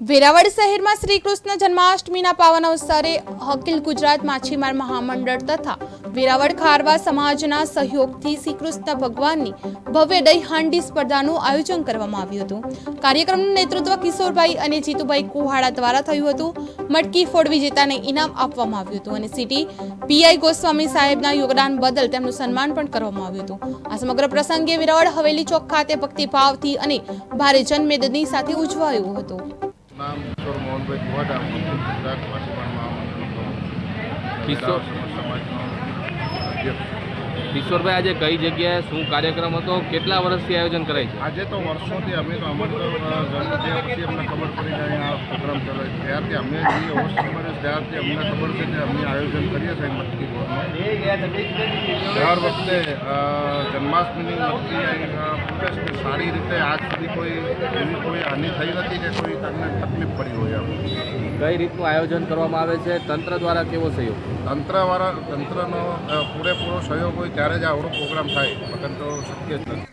વેરાવળ શહેરમાં શ્રી કૃષ્ણ જન્માષ્ટમીના પાવન અવસરે અખિલ ગુજરાત માછીમાર મહામંડળ તથા વેરાવળ ખારવા સમાજના સહયોગથી શ્રી કૃષ્ણ ભગવાનની ભવ્ય દહી હાંડી સ્પર્ધાનું આયોજન કરવામાં આવ્યું હતું. કાર્યક્રમનું નેતૃત્વ કિશોરભાઈ અને જીતુભાઈ કુહાડા દ્વારા થયું હતું. મટકી ફોડ વિજેતાને ઇનામ આપવામાં આવ્યું હતું અને સિટી પીઆઈ ગોસ્વામી સાહેબના યોગદાન બદલ તેમનું સન્માન પણ કરવામાં આવ્યું હતું. આ સમગ્ર પ્રસંગે વેરાવળ હવેલી ચોક ખાતે ભક્તિભાવથી અને ભારે જનમેદની સાથે ઉજવાયું હતું. નામ કિશોર મોહનભાઈ કુવાડા ગુજરાત માછીમાર મહામંડળ કિશોર- સમાજનો અધ્યક્ષ કિશોરભાઈ આજે કઈ જગ્યાએ શું કાર્યક્રમ હતો? કેટલા વર્ષથી આયોજન કરાય છે? આજે તો વર્ષોથી અમે તો અમર જન્મ પછી અમને ખબર પડી જાય આ પ્રોગ્રામ છે. ત્યારથી અમે જે હોસ્ટ ખબર ત્યારથી અમને ખબર છે કે અમે આયોજન કરીએ છીએ મટકી દર વખતે જન્માષ્ટમીની મટકી છે સારી રીતે આજ સુધી કોઈ એવી કોઈ હાનિ થઈ નથી કે કોઈ તમને તકલીફ પડી હોય એમ. કઈ રીતનું આયોજન કરવામાં આવે છે? તંત્ર દ્વારા કેવો સહયોગ? તંત્રવાળા તંત્રનો પૂરેપૂરો સહયોગ હોય ત્યારે જ આવડો પ્રોગ્રામ થાય. વગર શક્ય જ નથી.